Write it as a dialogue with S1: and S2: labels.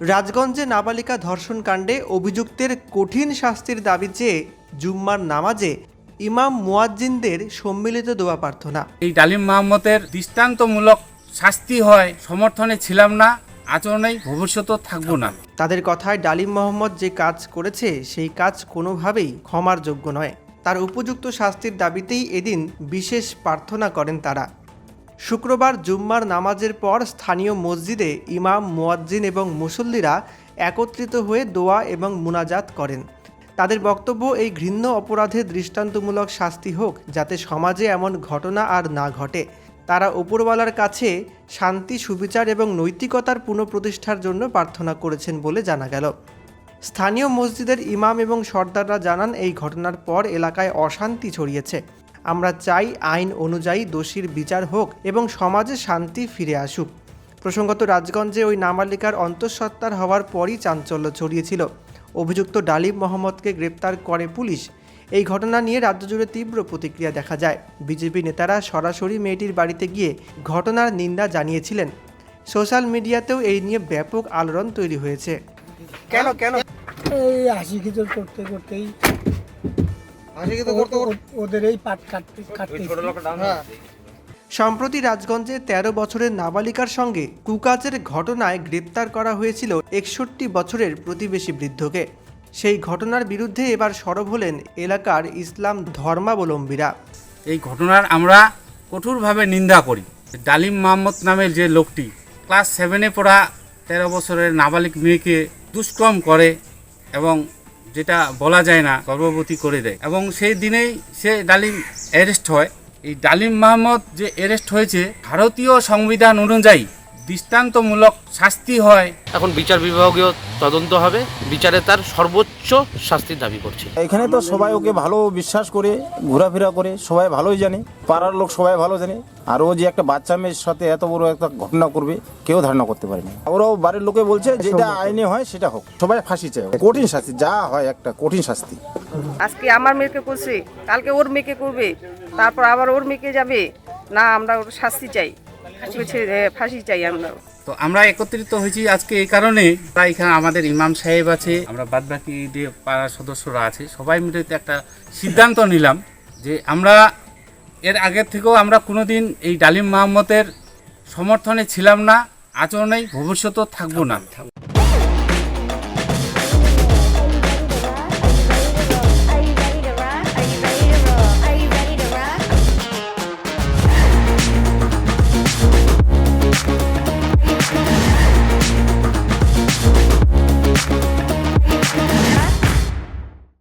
S1: রাজগঞ্জে নাবালিকা ধর্ষণ কাণ্ডে অভিযুক্তের কঠিন শাস্তির দাবি চেয়ে জুম্মার নামাজে ইমাম মুয়াজ্জিনদের সম্মিলিত দোয়া প্রার্থনা।
S2: এই ডালিম মাহমতের দৃষ্টান্তমূলক শাস্তি হয় সমর্থনে ছিলাম না আচরণেই ভবিষ্যতেও থাকব না।
S1: তাদের কথায় ডালিম মোহাম্মদ যে কাজ করেছে সেই কাজ কোনোভাবেই ক্ষমার যোগ্য নয়। তার উপযুক্ত শাস্তির দাবিতেই এদিন বিশেষ প্রার্থনা করেন তারা। শুক্রবার জুম্মার নামাজের পর স্থানীয় মসজিদে ইমাম, মুয়াজ্জিন এবং মুসল্লিরা একত্রিত হয়ে দোয়া এবং মুনাজাত করেন। তাদের বক্তব্য, এই ঘৃণ্য অপরাধের দৃষ্টান্তমূলক শাস্তি হোক, যাতে সমাজে এমন ঘটনা আর না ঘটে। তারা উপরওয়ালার কাছে শান্তি, সুবিচার এবং নৈতিকতার পুনঃপ্রতিষ্ঠার জন্য প্রার্থনা করেছেন বলে জানা গেল। স্থানীয় মসজিদের ইমাম এবং সর্দাররা জানান, এই ঘটনার পর এলাকায় অশান্তি ছড়িয়েছে। আমরা চাই আইন অনুযায়ী দোষীর বিচার হোক এবং সমাজে শান্তি ফিরে আসুক। প্রসঙ্গত রাজগঞ্জে ওই নাবালিকার অন্তঃসত্ত্বার হওয়ার পরই চাঞ্চল্য ছড়িয়েছিল। অভিযুক্ত ডালিম মোহাম্মদকে গ্রেপ্তার করে পুলিশ। এই ঘটনা নিয়ে রাজ্য জুড়ে তীব্র প্রতিক্রিয়া দেখা যায়। বিজেপি নেতারা সরাসরি মেয়েটির বাড়িতে গিয়ে ঘটনার নিন্দা জানিয়েছিলেন। সোশ্যাল মিডিয়াতেও এই নিয়ে ব্যাপক আলোড়ন তৈরি হয়েছে। কেন কেন?
S3: এই হাসি খিচুর করতে করতেই ওদের এই পাট কাটতে কাটতে
S1: সম্প্রতি রাজগঞ্জে ১৩ বছরের নাবালিকার সঙ্গে কুকাজের ঘটনায় গ্রেপ্তার করা হয়েছিল একষট্টি বছরের প্রতিবেশী বৃদ্ধকে। সেই ঘটনার বিরুদ্ধে এবার সরব হলেন এলাকার ইসলাম ধর্মাবলম্বীরা।
S2: এই ঘটনার আমরা কঠোরভাবে নিন্দা করি। ডালিম মাহমদ নামের যে লোকটি ক্লাস সেভেনে পড়া তেরো বছরের নাবালিক মেয়েকে দুষ্কর্ম করে এবং যেটা বলা যায় না, গর্ভবতী করে দেয়। এবং সেই দিনেই সে ডালিম অ্যারেস্ট হয়। এই ডালিম মাহমদ যে অ্যারেস্ট হয়েছে, ভারতীয় সংবিধান অনুযায়ী দৃষ্টান্তমূলক শাস্তি হয়।
S4: এখন বিচার বিভাগীয় তদন্ত হবে। বিচারে তার সর্বোচ্চ শাস্তির দাবি করছে।
S5: এখানে তো সবাই ওকে ভালো বিশ্বাস করে ঘোরাফেরা করে সবাই ভালোই জানে। পাড়ার লোক সবাই ভালো জানে। আর ও যে একটা বাচ্চা মেয়ের সাথে এত বড় একটা ঘটনা করবে কেউ ধারণা করতে পারেনি ওরাও বাড়ির লোকে বলছে যেটা আইনে হয় সেটা হোক। সবাই ফাঁসি চায় কঠিন শাস্তি যা হয় একটা কঠিন শাস্তি।
S6: আজকে আমার মেয়েকে করছে কালকে ওর মেয়েকে করবে তারপর আবার ওর মেয়েকে যাবে না আমরা ওর শাস্তি চাই। ফাঁসি চাই। আমরা।
S2: তো আমরা একত্রিত হয়েছি আজকে এই কারণে। তাই এখানে আমাদের ইমাম সাহেব আছে আমরা বাদবাকি যে পাড়ার সদস্যরা আছে সবাই মিলে একটা সিদ্ধান্ত নিলাম যে আমরা এর আগের থেকেও আমরা কোনোদিন এই ডালিম মাহমদের সমর্থনে ছিলাম না আচরণেই ভবিষ্যতেও থাকব না।